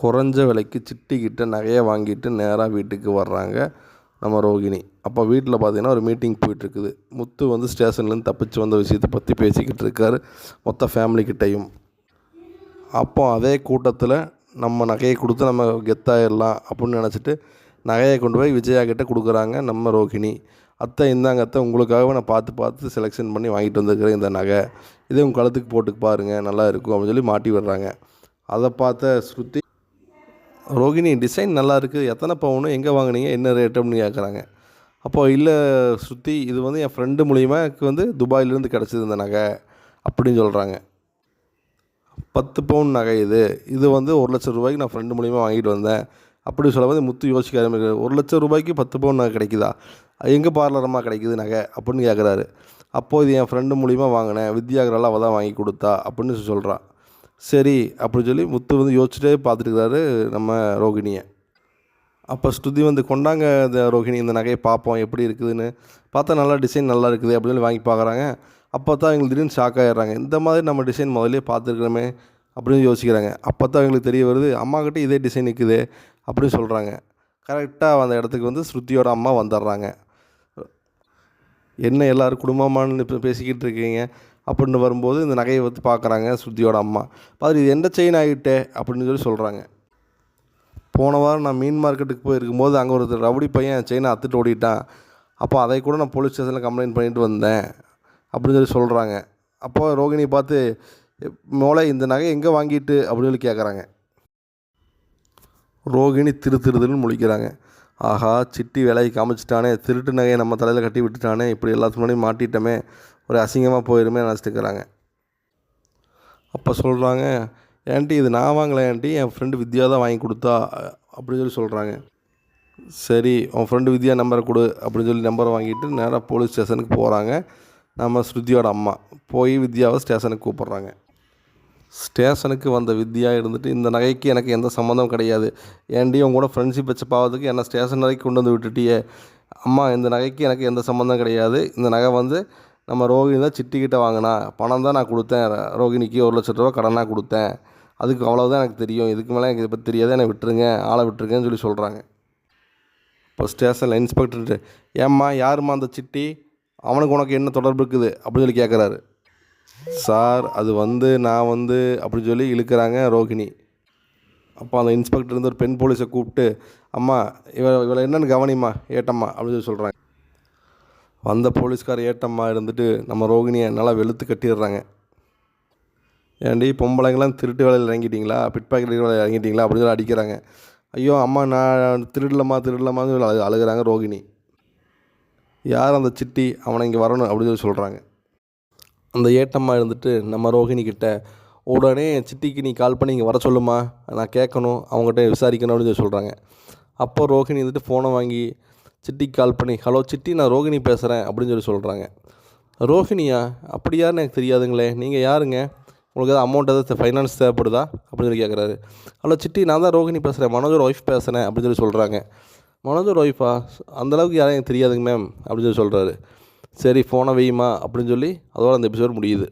குறைஞ்ச விலைக்கு சிட்டிக்கிட்ட நகையை வாங்கிட்டு நேராக வீட்டுக்கு வர்றாங்க நம்ம ரோகிணி. அப்போ வீட்டில் பார்த்தீங்கன்னா ஒரு மீட்டிங் போயிட்டுருக்குது. முத்து வந்து ஸ்டேஷன்லேருந்து தப்பிச்சு வந்த விஷயத்தை பற்றி பேசிக்கிட்டு இருக்காரு. மொத்த ஃபேமிலிக்கிட்டையும் அப்போ அதே கூட்டத்தில் நம்ம நகையை கொடுத்து நம்ம கெத்தாயிடலாம் அப்படின்னு நினச்சிட்டு நகையை கொண்டு போய் விஜயா கிட்டே கொடுக்குறாங்க நம்ம ரோகிணி. அத்தை இந்தாங்க அத்தை உங்களுக்காகவே நான் பார்த்து பார்த்து செலெக்ஷன் பண்ணி வாங்கிட்டு வந்திருக்கிறேன் இந்த நகை. இதே உங்கள் கழுத்துக்கு போட்டு பாருங்கள் நல்லா இருக்கும் அப்படின்னு சொல்லி மாட்டி விடுறாங்க. அதை பார்த்த ஸ்ருதி ரோகிணி டிசைன் நல்லா இருக்குது எத்தனை பவுனு எங்கே வாங்குனீங்க என்ன ரேட் அப்படின்னு கேட்குறாங்க அப்போது இல்லை சுற்றி இது வந்து என் ஃப்ரெண்டு மூலிமா எனக்கு வந்து துபாயிலேருந்து கிடச்சிது இந்த நகை அப்படின்னு சொல்கிறாங்க பத்து பவுன் நகை இது. இது வந்து ஒரு லட்சம் ரூபாய்க்கு நான் ஃப்ரெண்டு மூலிமா வாங்கிட்டு வந்தேன். அப்படி சொல்லும்போது முத்து யோசிக்க ஆரம்பிக்கிறார். ஒரு லட்சம் ரூபாய்க்கு பத்து பவுன் நகை கிடைக்குதா? எங்கே பார்லரமாக கிடைக்குது நகை? அப்படின்னு கேட்குறாரு அப்போது இது என் ஃப்ரெண்டு மூலிமா வாங்கினேன். வித்யாகரால் அவள் தான் வாங்கி கொடுத்தா அப்படின்னு சொல்கிறான் சரி அப்படின்னு சொல்லி முத்து வந்து யோசிச்சுட்டே பார்த்துட்டுருக்காரு நம்ம ரோகிணியை. அப்போ ஸ்ருதி வந்து கொண்டாங்க இந்த ரோகிணி இந்த நகையை பார்ப்போம் எப்படி இருக்குதுன்னு. பார்த்தா நல்லா டிசைன் நல்லா இருக்குது அப்படின்னு சொல்லி வாங்கி பார்க்குறாங்க. அப்போ தான் எங்களுக்கு திடீர்னு ஷாக் ஆகிடுறாங்க இந்த மாதிரி நம்ம டிசைன் முதல்ல பார்த்துருக்குறோமே அப்படின்னு யோசிக்கிறாங்க. அப்போ தான் எங்களுக்கு தெரிய வருது அம்மாக்கிட்ட இதே டிசைன் நிற்குது அப்படின்னு சொல்கிறாங்க கரெக்டாக அந்த இடத்துக்கு வந்து ஸ்ருதியோட அம்மா வந்துடுறாங்க. என்ன எல்லோரும் குடும்பமானு இப்போ பேசிக்கிட்டு இருக்கீங்க. அப்படின்னு வரும்போது இந்த நகையை வந்து பார்க்குறாங்க ஸ்ருதியோட அம்மா. பாரு இது எந்த செயின் ஆகிட்டே? அப்படின்னு சொல்லி சொல்கிறாங்க போன வாரம் நான் மீன் மார்க்கெட்டுக்கு போயிருக்கும்போது அங்கே ஒருத்தர் ரவுடி பையன் செயினை அத்துட்டு ஓடிட்டான். அப்போ அதை கூட நான் போலீஸ் ஸ்டேஷனில் கம்ப்ளைண்ட் பண்ணிட்டு வந்தேன் அப்படின்னு சொல்லி சொல்கிறாங்க அப்போ ரோகிணி பார்த்து மோளை இந்த நகை எங்கே வாங்கிட்டு? அப்படின்னு சொல்லி கேட்குறாங்க ரோகிணி திரு திருதுன்னு முழிக்கிறாங்க. ஆஹா சிட்டி வேலைக்கு காமிச்சிட்டானே திருட்டு நகையை நம்ம தலையில் கட்டி விட்டுட்டானே இப்படி எல்லாத்துக்கு முன்னாடி மாட்டிட்டோமே ஒரு அசிங்கமாக போயிருமே நினச்சிட்டு இருக்கிறாங்க. அப்போ சொல்கிறாங்க ஏன்ட்டி இது நான் வாங்கலை ஏன்ட்டி என் ஃப்ரெண்டு வித்யா தான் வாங்கி கொடுத்தா அப்படின்னு சொல்லி சொல்கிறாங்க சரி உன் ஃப்ரெண்டு வித்யா நம்பரை கொடு அப்படின்னு சொல்லி நம்பரை வாங்கிட்டு நேராக போலீஸ் ஸ்டேஷனுக்கு போகிறாங்க நம்ம ஸ்ருதியோட அம்மா போய் வித்யாவை ஸ்டேஷனுக்கு கூப்பிட்றாங்க. ஸ்டேஷனுக்கு வந்த வித்யா இருந்துட்டு இந்த நகைக்கு எனக்கு எந்த சம்மந்தம் கிடையாது. ஏன்டி உங்க கூட ஃப்ரெண்ட்ஷிப் வச்சு பாவத்துக்கு என்னை ஸ்டேஷன் வரைக்கும் கொண்டு வந்து விட்டுட்டியே. அம்மா இந்த நகைக்கு எனக்கு எந்த சம்மந்தம் கிடையாது. இந்த நகை வந்து நம்ம ரோகிணி தான் சிட்டிக்கிட்ட வாங்கினா. பணம் தான் நான் கொடுத்தேன். ரோகிணிக்கு ஒரு லட்ச ரூபா கடனாக கொடுத்தேன். அதுக்கு அவ்வளோதான் எனக்கு தெரியும். இதுக்கு மேலே எனக்கு இதை பற்றி தெரியாது. என்னை விட்டுருங்க ஆளை விட்டுருங்கன்னு சொல்லி சொல்கிறாங்க இப்போ ஸ்டேஷனில் இன்ஸ்பெக்டர்ட்டு ஏம்மா யாரும்மா அந்த சிட்டி? அவனுக்கு உனக்கு என்ன தொடர்பு இருக்குது? அப்படின்னு சொல்லி கேட்குறாரு சார் அது வந்து நான் வந்து அப்படின்னு சொல்லி இழுக்கிறாங்க ரோகிணி. அப்போ அந்த இன்ஸ்பெக்டர் இருந்து ஒரு பெண் போலீஸை கூப்பிட்டு அம்மா இவ இவளை என்னென்னு கவனிம்மா ஏட்டம்மா அப்படின்னு சொல்லி சொல்கிறாங்க வந்த போலீஸ்கார் ஏட்டம்மா இருந்துட்டு நம்ம ரோகிணியை நல்லா வெளுத்து கட்டிடுறாங்க. ஏன்டி பொம்பளைங்களாம் திருட்டு வேலையில் இறங்கிட்டீங்களா? பிட் பாக்கெட் வேலையில் இறங்கிட்டீங்களா? அப்படின்னு சொல்லி அடிக்கிறாங்க. ஐயோ அம்மா நான் திருடலம்மா திருடலம்மான்னு சொல்லி அழு அழுகிறாங்க ரோகிணி. யார் அந்த சிட்டி? அவனை இங்கே வரணும் அப்படின்னு சொல்லி சொல்கிறாங்க அந்த ஏட்டம்மா இருந்துட்டு நம்ம ரோஹிணி கிட்ட உடனே சிட்டிக்கு நீ கால் பண்ணி இங்கே வர சொல்லுமா? நான் கேட்கணும் அவங்ககிட்ட விசாரிக்கணும் அப்படின்னு சொல்லி சொல்கிறாங்க அப்போ ரோஹிணி வந்துட்டு ஃபோனை வாங்கி சிட்டிக்கு கால் பண்ணி ஹலோ சிட்டி நான் ரோகிணி பேசுகிறேன் அப்படின்னு சொல்லி சொல்கிறாங்க ரோஹிணியா? அப்படி யாருன்னு எனக்கு தெரியாதுங்களே. நீங்கள் யாருங்க? உங்களுக்கு எதாவது அமௌண்ட் எதாவது ஃபைனான்ஸ் தேவைப்படுதா? அப்படின்னு சொல்லி கேட்குறாரு ஹலோ சிட்டி நான் தான் ரோஹிணி பேசுகிறேன் மனோஜர் ஒய்ஃப் பேசுகிறேன் அப்படின்னு சொல்லி சொல்கிறாங்க மனோஜர் ஒய்ஃபா அந்தளவுக்கு யாரும் எனக்கு தெரியாதுங்க மேம் அப்படின்னு சொல்லி சொல்கிறாரு சரி ஃபோனை வையுமா? அப்படின்னு சொல்லி அதோட அந்த எபிசோட் முடியுது.